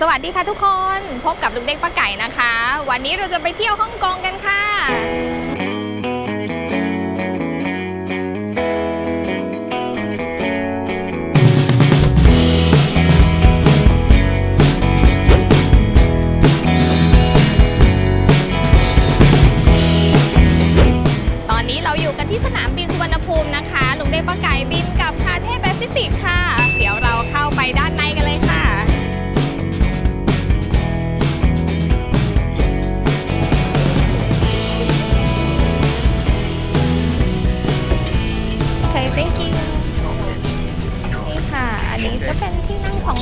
สวัสดีค่ะทุกคนพบกับลุงเด็กป้าไก่นะคะ วันนี้เราจะไปเที่ยวฮ่องกงกันค่ะ ตอนนี้เราอยู่กันที่สนามบินสุวรรณภูมินะคะลุงเด็กป้าไก่บินกับคาเท่แปซิฟิกค่ะ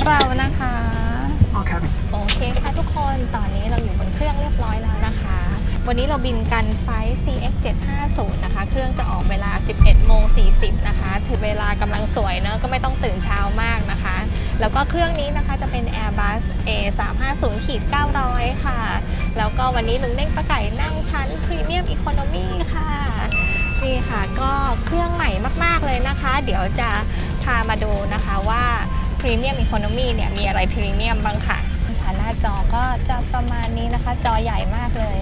เรานะคะโอเคค่ะทุกคนตอนนี้เราอยู่บนเครื่องเรียบร้อยแล้วนะคะ วันนี้เราบินกันไฟล์ CX 750นะคะ เครื่องจะออกเวลา 11โมง40นะคะ ถือเวลากำลังสวยเนอะก็ไม่ต้องตื่นเช้ามากนะคะ แล้วก็เครื่องนี้นะคะจะเป็น Airbus A 3 5 0ขีด900 ค่ะ แล้วก็วันนี้ลุงเด้งป้าไก่นั่งชั้น Premium Economy ค่ะนี่ค่ะก็เครื่องใหม่มาก ๆ เลยนะคะ เดี๋ยวจะพามาดูนะคะว่า Premium Economy เนี่ยมีอะไร Premium บ้างค่ะค่ะหน้าจอก็จะประมาณนี้นะคะ จอใหญ่มากเลย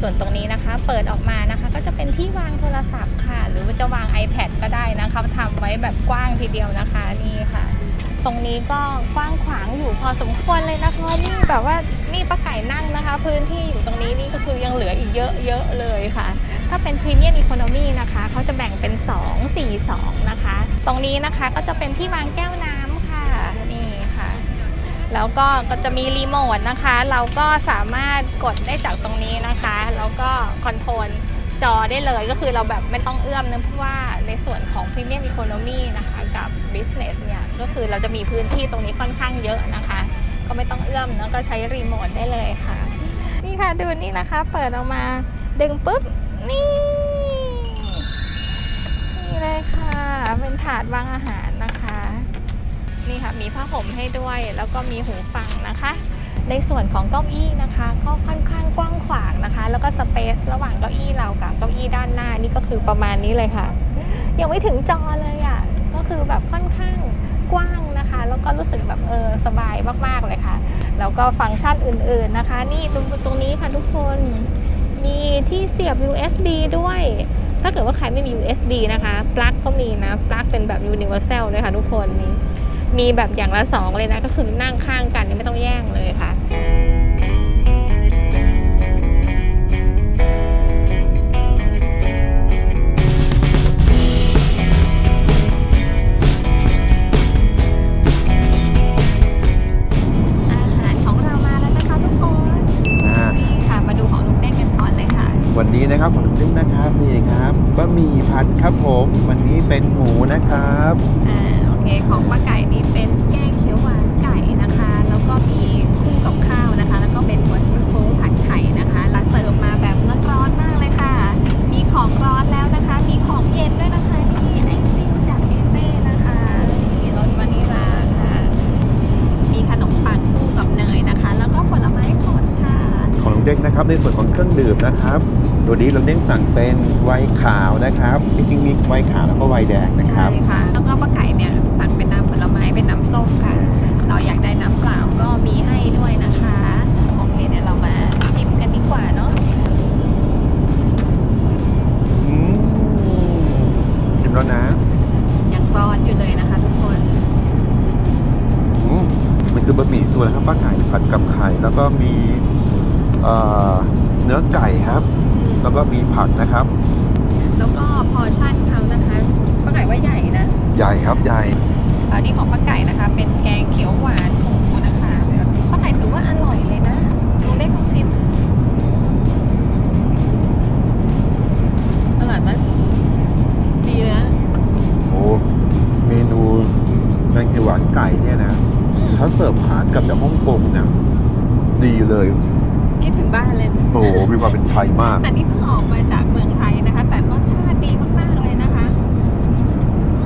ส่วนตรงนี้นะคะ เปิดออกมานะคะ ก็จะเป็นที่วางโทรศัพท์ค่ะ หรือว่าจะวาง iPad ก็ได้นะคะทำไว้แบบกว้างทีเดียวนะคะนี่ค่ะ ตรงนี้ก็กว้างขวางอยู่พอสมควรเลยนะคะนี่แบบว่านี่ป้าไก่นั่งนะคะ พื้นที่อยู่ตรงนี้นี่ก็คือยังเหลืออีกเยอะๆเลยค่ะถ้าเป็นพรีเมียมอีโคโนมีนะคะเขาจะแบ่งเป็น 2 4 2 นะคะ ตรงนี้นะคะก็จะเป็นที่วางแก้วน้ำ แล้วก็ก็จะมีรีโมทนะคะ เราก็สามารถกดได้จากตรงนี้นะคะ แล้วก็คอนโทรลจอได้เลยก็คือเราแบบไม่ต้องเอื้อมนะเพราะว่าในส่วนของ Premium Economy นะคะกับ Business เนี่ยก็คือเราจะมีพื้นที่ตรงนี้ค่อนข้างเยอะนะคะ ก็ไม่ต้องเอื้อมแล้วก็ใช้รีโมทได้เลยค่ะ นี่ค่ะดูนี่นะคะ เปิดออกมาดึงปุ๊บ นี่ นี่เลยค่ะ เป็นถาดวางอาหารนะคะ นี่ค่ะมีผ้าห่มให้ด้วย แล้วก็มีหูฟังนะคะ ในส่วนของเก้าอี้นะคะ ก็ค่อนข้างกว้างขวางนะคะ แล้วก็สเปซระหว่างเก้าอี้เรากับเก้าอี้ด้านหน้านี่ก็คือประมาณนี้เลยค่ะ ยังไม่ถึงจอเลยอะ่ะก็คือแบบค่อนข้างกว้างนะคะ แล้วก็รู้สึกแบบเออสบายมากๆเลยค่ะ แล้วก็ฟังก์ชันอื่นๆนะคะ นี่ตรงตรงนี้ค่ะทุกคนมีที่เสียบ USB ด้วย ถ้าเกิดว่าใครไม่มี USB นะคะ ปลั๊กก็มีนะ ปลั๊กเป็นแบบ universal เลยค่ะทุกคนนี่ มีแบบอย่างละสองเลยนะ ก็คือนั่งข้างกันนี่ไม่ต้องแย่งเลยค่ะอาหารของเรามาแล้วนะคะทุกคนอ่านี่ค่ะมาดูของลุงเด้งกันก่อนเลยค่ะวันนี้นะครับของนุ่มนะครับนี่ครับบะหมี่ผัดครับผม วันนี้เป็นหมูนะครับอ่าโอ เคของป้าไก่นี่เป็น นะครับในส่วนของเครื่องดื่มนะครับ ตัวนี้ลุงเด้งสั่งเป็นไวน์ขาวนะครับ จริงๆมีไวน์ขาวแล้วก็ไวน์แดงนะครับ ใช่ค่ะ แล้วก็ป้าไก่เนี่ยสั่งเป็นน้ำผลไม้เป็นน้ำส้มค่ะ เราอยากได้น้ำเปล่าก็มีให้ด้วยนะคะ โอเคเดี๋ยวเรามาชิมกันดีกว่าเนาะอืมชิมแล้วนะยังร้อนอยู่เลยนะคะทุกคน อืมมันคือบะหมี่ส่วนนะครับป้าไก่ผัดกับไข่แล้วก็มี เอ่อเนื้อไก่ครับ แล้วก็มีผักนะครับ แล้วก็พอร์ชั่นเขานะคะป้าไก่ว่าใหญ่นะ ใหญ่ครับใหญ่ตอนนี้ของป้าไก่นะคะ เป็นแกงเขียวหวานหมูนะคะป้าไก่ถือว่าอร่อยเลยนะลองได้ลองชิมอร่อยไหมดีนะโอ้เมนูแกงเขียวหวานไก่เนี่ยนะ ถ้าเสิร์ฟขานกลับจากฮ่องกงเนี่ยดีเลย ไทยมาก แต่นี่เพิ่งออกมาจากเมืองไทยนะคะ แต่รสชาติดีมากๆเลยนะคะ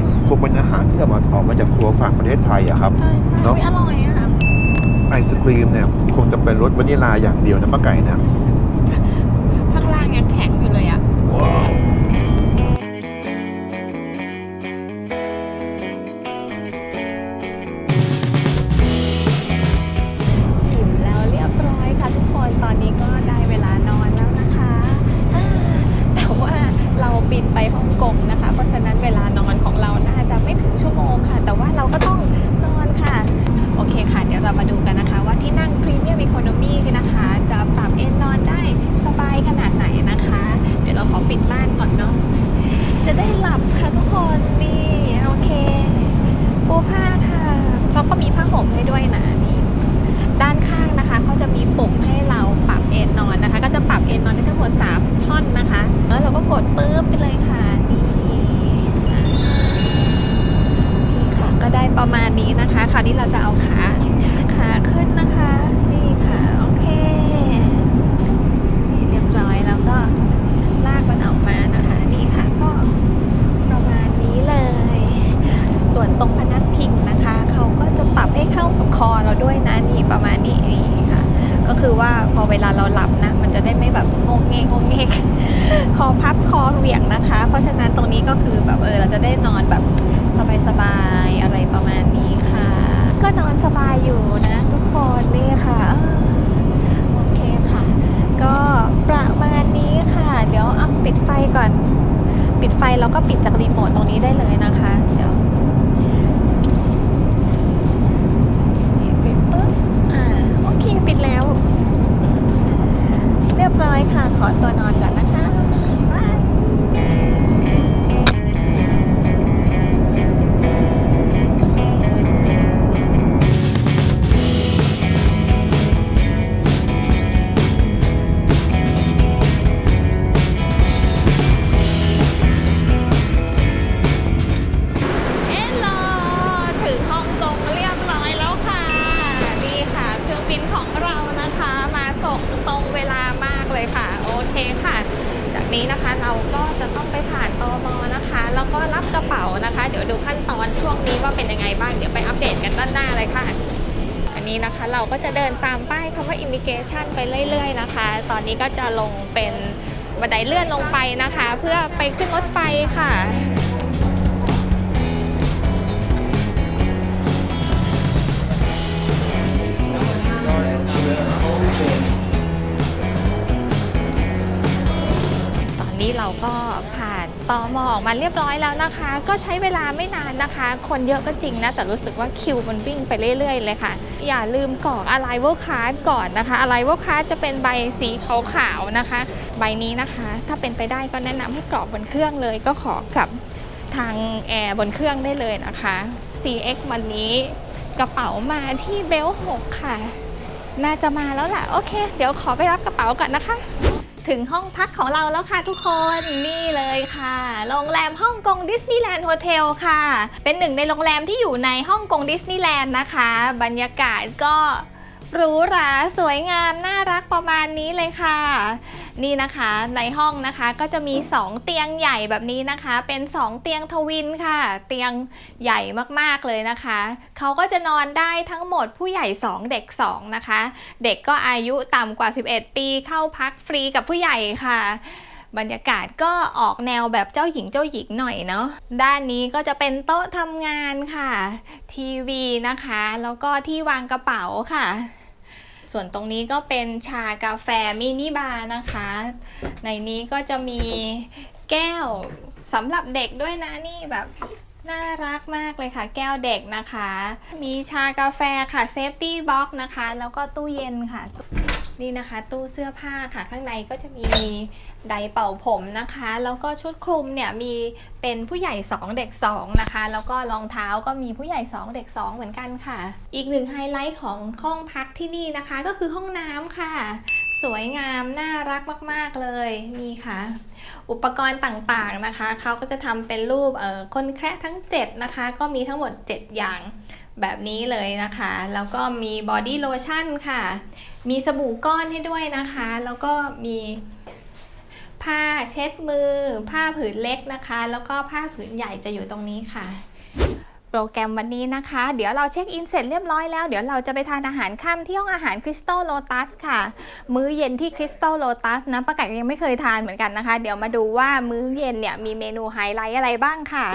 อืมคงเป็นอาหารที่เอามาออกมาจากครัวฝั่งประเทศไทยอะครับใช่ใช่เนอะอุ๊ยอร่อยอะค่ะไอศครีมเนี่ยคงจะเป็นรสวานิลาอย่างเดียวนะป้าไก่นะ ลาเราหลับนะ มันจะได้ไม่แบบงงเงงงงเงกคอพับคอเหวี่ยงนะคะ เพราะฉะนั้นตรงนี้ก็คือแบบเออเราจะได้นอนแบบสบายๆอะไรประมาณนี้ค่ะ ก็นอนสบายอยู่นะ ทุกคนนี่ค่ะโอเคค่ะ ก็ประมาณนี้ค่ะ เดี๋ยวเอาปิดไฟก่อน ปิดไฟแล้วก็ปิดจากรีโมทตรงนี้ได้เลยนะคะ เดี๋ยว เราก็จะเดินตามป้ายคำว่า immigration ไปเรื่อยๆนะคะ ตอนนี้ก็จะลงเป็นบันไดเลื่อนลงไปนะคะ เพื่อไปขึ้นรถไฟค่ะตอนนี้เราก็ ตอมออกมาเรียบร้อยแล้วนะคะ ก็ใช้เวลาไม่นานนะคะ คนเยอะก็จริงนะ แต่รู้สึกว่าคิวมันวิ่งไปเรื่อยๆ เลยค่ะ อย่าลืมกรอก arrival card ก่อนนะคะ arrival card จะเป็นใบสีขาวๆนะคะ ใบนี้นะคะ ถ้าเป็นไปได้ก็แนะนำให้กรอกบนเครื่องเลย ก็ขอกับทางแอร์บนเครื่องได้เลยนะคะ CX วันนี้กระเป๋ามาที่เบล6ค่ะ น่าจะมาแล้วแหละโอเค เดี๋ยวขอไปรับกระเป๋าก่อนนะคะ ถึงห้องพักของเราแล้วค่ะทุกคนนี่เลยค่ะ โรงแรมฮ่องกงดิสนีย์แลนด์โฮเทลค่ะ เป็นหนึ่งในโรงแรมที่อยู่ในฮ่องกงดิสนีย์แลนด์นะคะ บรรยากาศก็ หรูหราสวยงามน่ารักประมาณนี้เลยค่ะ นี่นะคะในห้องนะคะก็จะมี 2 เตียงใหญ่แบบนี้นะคะ เป็น 2 เตียงทวินค่ะ เตียงใหญ่มากๆเลยนะคะเขาก็จะนอนได้ทั้งหมดผู้ใหญ่ 2 เด็ก 2 นะคะ เด็กก็อายุต่ำกว่า 11 ปีเข้าพักฟรีกับผู้ใหญ่ค่ะบรรยากาศก็ออกแนวแบบเจ้าหญิงเจ้าหญิงหน่อยเนาะ ด้านนี้ก็จะเป็นโต๊ะทำงานค่ะ ทีวีนะคะ แล้วก็ที่วางกระเป๋าค่ะ ส่วนตรงนี้ก็เป็นชากาแฟมินิบาร์นะคะ ในนี้ก็จะมีแก้วสำหรับเด็กด้วยนะนี่แบบน่ารักมากเลยค่ะ แก้วเด็กนะคะ มีชากาแฟค่ะเซฟตี้บ็อกนะคะ แล้วก็ตู้เย็นค่ะ นี่นะคะ ตู้เสื้อผ้าค่ะข้างในก็จะมีไดร์เป่าผมนะคะ แล้วก็ชุดคลุมเนี่ยมีเป็นผู้ใหญ่ 2 เด็ก 2 นะคะ แล้วก็รองเท้าก็มีผู้ใหญ่ 2 เด็ก 2 เหมือนกันค่ะ อีกหนึ่งไฮไลท์ของห้องพักที่นี่นะคะ ก็คือห้องน้ำค่ะ สวยงาม น่ารักมาก ๆ เลยนี่ค่ะ อุปกรณ์ต่างๆนะคะเขาก็จะทำเป็นรูปเอ่อคนแคระทั้ง 7 นะคะ ก็มีทั้งหมด 7 อย่าง แบบนี้เลยนะคะ แล้วก็มีบอดี้โลชั่นค่ะ มีสบู่ก้อนให้ด้วยนะคะ แล้วก็มีผ้าเช็ดมือ ผ้าผืนเล็กนะคะ แล้วก็ผ้าผืนใหญ่จะอยู่ตรงนี้ค่ะ โปรแกรมวันนี้นะคะ เดี๋ยวเราเช็คอินเสร็จเรียบร้อยแล้ว เดี๋ยวเราจะไปทานอาหารค่ำที่ห้องอาหารคริสตัลโลตัสค่ะ มื้อเย็นที่คริสตัลโลตัสนะประกาศยังไม่เคยทานเหมือนกันนะคะ เดี๋ยวมาดูว่ามื้อเย็นเนี่ยมีเมนูไฮไลท์อะไรบ้างค่ะ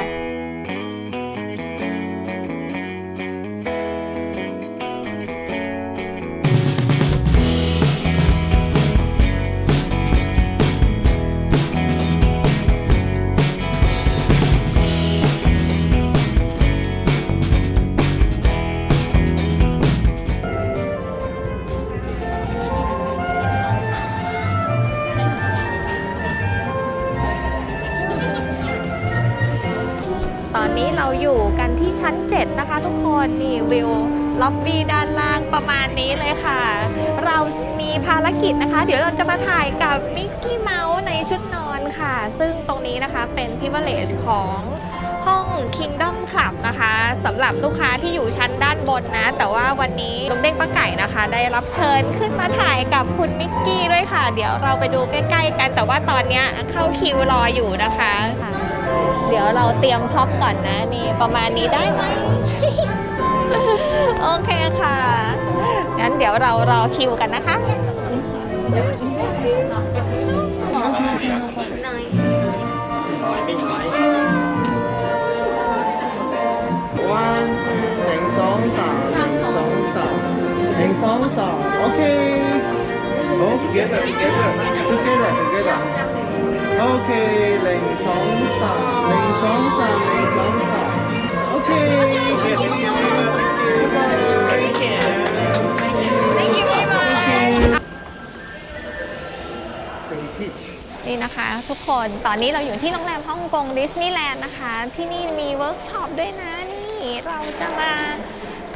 ราอยู่กันที่ชั้น 7 นะคะ ทุกคนนี่วิวล็อบบี้ด้านล่างประมาณนี้เลยค่ะ เรามีภารกิจนะคะ เดี๋ยวเราจะมาถ่ายกับมิกกี้เมาส์ในชุดนอนค่ะ ซึ่งตรงนี้นะคะเป็น privilege ของห้อง Kingdom Club นะคะสำหรับลูกค้าที่อยู่ชั้นด้านบนนะ แต่ว่าวันนี้ลุงเด้งป้าไก่นะคะ ได้รับเชิญขึ้นมาถ่ายกับคุณมิกกี้ด้วยค่ะ เดี๋ยวเราไปดูใกล้ ๆ กัน แต่ว่าตอนนี้เข้าคิวรออยู่นะคะ เดี๋ยวเราเตรียมพ็อปก่อนนะนี่ประมาณนี้ได้ไหมโอเคค่ะงั้นเดี๋ยวเรารอคิวกันนะคะ One, two, หนึ่งสองสามหนึ่งสองสามหนึ่งสองสาม Okay. Oh, together, together, together, together. Okay. หนึ่งสองสามหนึ่งสองสามหนึ่งสองสาม Okay. Thank you. Thank you. Bye. Thank you very much เป็นที่นี่นะคะทุกคนตอนนี้เราอยู่ที่โรงแรมฮ่องกงดิสนีย์แลนด์นะคะ ที่นี่มีเวิร์กช็อปด้วยนะ นี่เราจะมา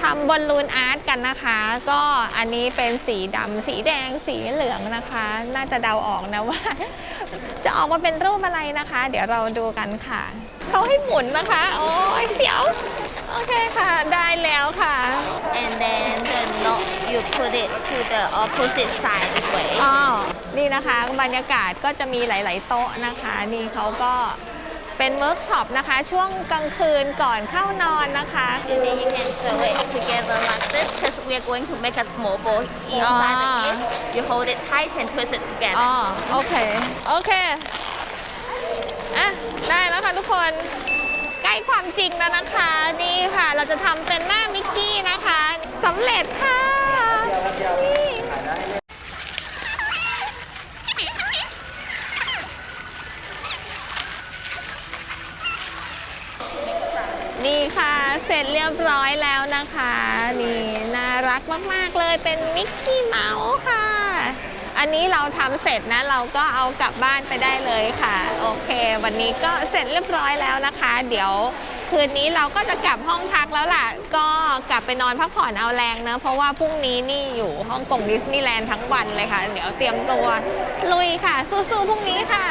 ทำบอลลูนอาร์ตกันนะคะ ก็อันนี้เป็นสีดำสีแดงสีเหลืองนะคะ น่าจะเดาออกนะว่า จะออกมาเป็นรูปอะไรนะคะ เดี๋ยวเราดูกันค่ะเขาให้หมุนนะคะ โอ้ยเสียว โอเคค่ะ ได้แล้วค่ะ and then the note you put it to the opposite side this way อ๋อนี่นะคะบรรยากาศก็จะมีหลาย ๆ โต๊ะนะคะ นี่เขาก็ เป็นเวิร์กช็อปนะคะ ช่วงกลางคืนก่อนเข้านอนนะคะ and then you can throw it together like this because we are going to make a small ball inside Ah. the gift you hold it tight and twist it together อ๋อโอเค โอเค อะ ได้แล้วค่ะทุกคน ใกล้ความจริงแล้วนะคะ นี่ค่ะ เราจะทำเป็นหน้ามิกกี้นะคะสำเร็จค่ะนี่ นี่ค่ะ เสร็จเรียบร้อยแล้วนะคะ นี่น่ารักมาก ๆ เลยเป็นมิกกี้เมาส์ค่ะ อันนี้เราทำเสร็จนะ เราก็เอากลับบ้านไปได้เลยค่ะ โอเค วันนี้ก็เสร็จเรียบร้อยแล้วนะคะ เดี๋ยวคืนนี้เราก็จะกลับห้องพักแล้วล่ะ ก็กลับไปนอนพักผ่อนเอาแรงเนะเพราะว่าพรุ่งนี้นี่อยู่ฮ่องกงดิสนีย์แลนด์ทั้งวันเลยค่ะ เดี๋ยวเตรียมตัวลุยค่ะ สู้ๆพรุ่งนี้ค่ะ